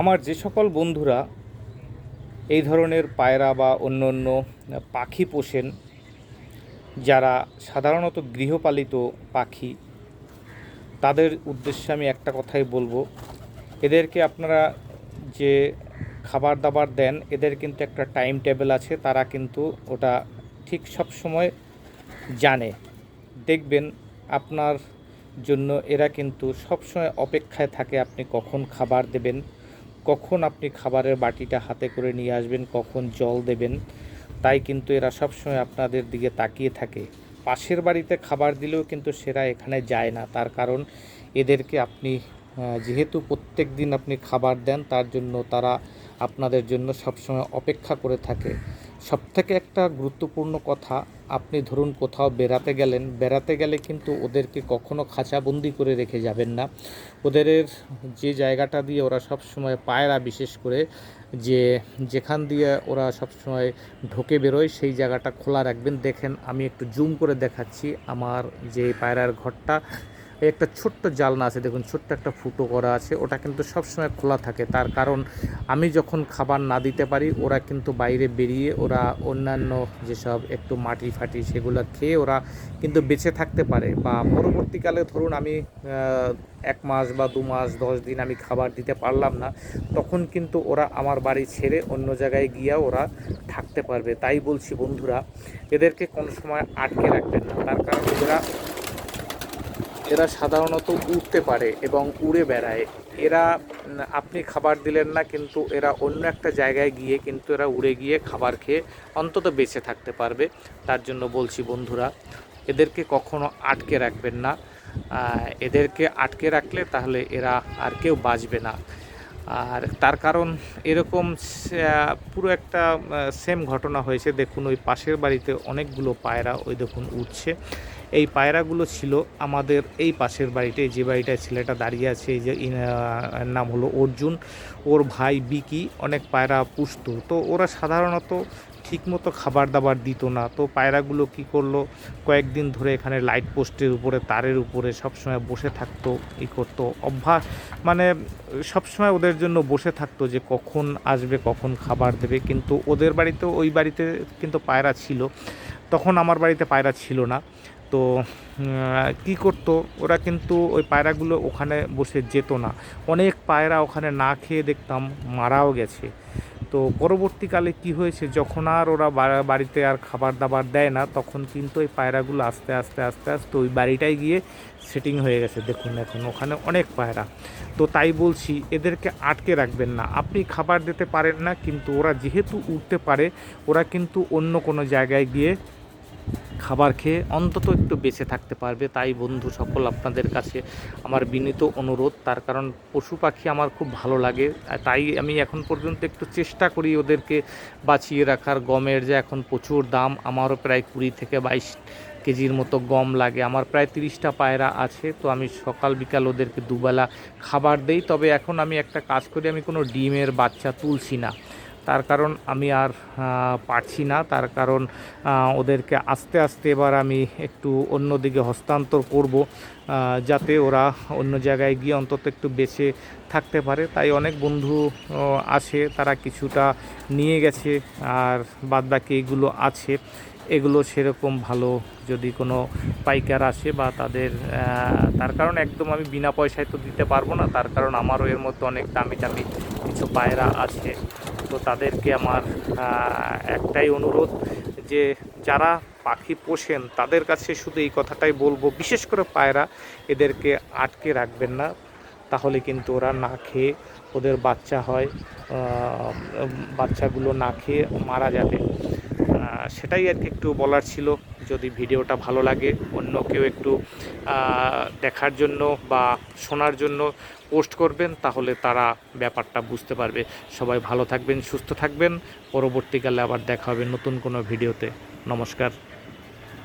আমার যে সকল বন্ধুরা এই ধরনের পায়রা বা অন্য অন্য পাখি পোষেন, যারা সাধারণত গৃহপালিত পাখি, তাদের উদ্দেশ্যে আমি একটা কথাই বলব। এদেরকে আপনারা যে খাবার দাবার দেন, এদের কিন্তু একটা টাইম টেবিল আছে, তারা কিন্তু ওটা ঠিক সব সময় জানে। দেখবেন আপনার জন্য এরা কিন্তু সবসময় অপেক্ষায় থাকে, আপনি কখন খাবার দেবেন। কখন আপনি খাবারের বাটিটা হাতে করে নিয়ে আসবেন, কখন জল দেবেন, তাই কিন্তু এরা সবসময় আপনাদের দিকে তাকিয়ে থাকে। পাশের বাড়িতে খাবার দিলেও কিন্তু সেরা এখানে যায় না। তার কারণ এদেরকে আপনি যেহেতু প্রত্যেক দিন আপনি খাবার দেন, তার জন্য তারা আপনাদের জন্য সবসময় অপেক্ষা করে থাকে। সবথেকে একটা গুরুত্বপূর্ণ কথা, আপনি ধরুন কোথাও বেড়াতে গেলেন, বেড়াতে গেলে কিন্তু ওদেরকে কখনো খাঁচাবন্দি করে রেখে যাবেন না। ওদের যে জায়গাটা দিয়ে ওরা সব সময় পায়রা বিশেষ করে, যে যেখান দিয়ে ওরা সব সময় ঢোকে বেরোয়, সেই জায়গাটা খোলা রাখবেন। দেখেন, আমি একটু জুম করে দেখাচ্ছি আমার যে পায়রার ঘরটা একটা ছোট্ট জালনা আছে, দেখুন, ছোট্ট একটা ফুটো করা আছে, ওটা কিন্তু সবসময় খোলা থাকে। তার কারণ, আমি যখন খাবার না দিতে পারি, ওরা কিন্তু বাইরে বেরিয়ে ওরা অন্যান্য যেসব একটু মাটি ফাটি সেগুলো খেয়ে ওরা কিন্তু বেঁচে থাকতে পারে। বা পরবর্তীকালে ধরুন, আমি এক মাস বা দু মাস, দশ দিন আমি খাবার দিতে পারলাম না, তখন কিন্তু ওরা আমার বাড়ি ছেড়ে অন্য জায়গায় গিয়ে ওরা থাকতে পারবে। তাই বলছি বন্ধুরা, এদেরকে কোনো সময় আটকে রাখবেন না। তার কারণ, এরা এরা সাধারণত উড়তে পারে এবং উড়ে বেড়ায়। এরা আপনি খাবার দিলেন না, কিন্তু এরা অন্য একটা জায়গায় গিয়ে কিন্তু এরা উড়ে গিয়ে খাবার খেয়ে অন্তত বেঁচে থাকতে পারবে। তার জন্য বলছি, বন্ধুরা, এদেরকে কখনো আটকে রাখবেন না। এদেরকে আটকে রাখলে তাহলে এরা আর কেউ বাঁচবে না। আর তার কারণ এরকম পুরো একটা সেম ঘটনা হয়েছে। দেখুন, ওই পাশের বাড়িতে অনেকগুলো পায়রা ওই দেখুন উঠছে এই পায়রাগুলো ছিল আমাদের এই পাশের বাড়িতে, যে বাড়িটায় ছেলেটা দাঁড়িয়ে আছে, এই যে নাম হলো অর্জুন। ওর ভাই বিকি অনেক পায়রা পুষতো। তো ওরা সাধারণত ঠিকমতো খাবার দাবার দিত না। তো পায়রাগুলো কি করল, কয়েকদিন ধরে এখানে লাইট পোস্টের উপরে, তারের উপরে সবসময় বসে থাকতো, ই করতো। অভ্যাস মানে সবসময় ওদের জন্য বসে থাকতো যে কখন আসবে, কখন খাবার দেবে। কিন্তু ওদের বাড়িতে ওই বাড়িতে কিন্তু পায়রা ছিল। তখন আমার বাড়িতে পায়রা ছিল না। তো কি করতো? ওরা কিন্তু ওই পায়রাগুলো ওখানে বসে যেত না। অনেক পায়রা ওখানে না খেয়ে দেখতাম মারাও গেছে। তো পরবর্তীকালে কি হয়েছে? যখন আর ওরা বাড়িতে আর খাবার দাবার দেয় না, তখন কিন্তু ওই পায়রাগুলো আস্তে আস্তে আস্তে আস্তে ওই বাড়িটায় গিয়ে সেটিং হয়ে গেছে। দেখুন এখন ওখানে অনেক পায়রা। তো তাই বলছি, এদেরকে আটকে রাখবেন না। আপনি খাবার দিতে পারেন না, কিন্তু ওরা যেহেতু উঠতে পারে, ওরা কিন্তু অন্য কোনো জায়গায় গিয়ে খাবার খেয়ে অন্তত একটু বেঁচে থাকতে পারবে। তাই বন্ধু, সকল আপনাদের কাছে আমার বিনীত অনুরোধ। তার কারণ পশু পাখি আমার খুব ভালো লাগে। তাই আমি এখন পর্যন্ত একটু চেষ্টা করি ওদেরকে বাঁচিয়ে রাখার। গমের যে এখন প্রচুর দাম, আমারও প্রায় কুড়ি থেকে বাইশ কেজির মতো গম লাগে। আমার প্রায় তিরিশটা পায়রা আছে, তো আমি সকাল বিকাল ওদেরকে দুবেলা খাবার দেই। তবে এখন আমি একটা কাজ করি, আমি কোনো ডিমের বাচ্চা তুলছি না। তার কারণ আমি আর পারছি না। তার কারণ ওদেরকে আস্তে আস্তে এবার আমি একটু অন্যদিকে হস্তান্তর করব যাতে ওরা অন্য জায়গায় গিয়ে অন্তত একটু বেঁচে থাকতে পারে। তাই অনেক বন্ধু আছে, তারা কিছুটা নিয়ে গেছে, আর বাদবাকি এগুলো আছে। এগুলো সেরকম ভালো যদি কোনো পাইকার আসে বা তাদের তার কারণ একদম আমি বিনা পয়সায় তো দিতে পারব না। তার কারণ আমারও এর মধ্যে অনেক দামি দামি কিছু পায়রা আছে। তো তাদেরকে আমার একটাই অনুরোধ যে যারা পাখি পোষেন, তাদের কাছে শুধু এই কথাটাই বলব, বিশেষ করে পায়রা, এদেরকে আটকে রাখবেন না। তাহলে কিন্তু ওরা না খেয়ে ওদের বাচ্চা হয় বাচ্চাগুলো না খেয়ে মারা যাবে। সেটাই আর কি একটু বলার ছিল। যদি ভিডিওটা ভালো লাগে, অন্য কেউ একটু দেখার জন্য বা শোনার জন্য পোস্ট করবেন, তাহলে তারা ব্যাপারটা বুঝতে পারবে। সবাই ভালো থাকবেন, সুস্থ থাকবেন। পরবর্তীকালে আবার দেখা হবে নতুন কোনো ভিডিওতে। নমস্কার।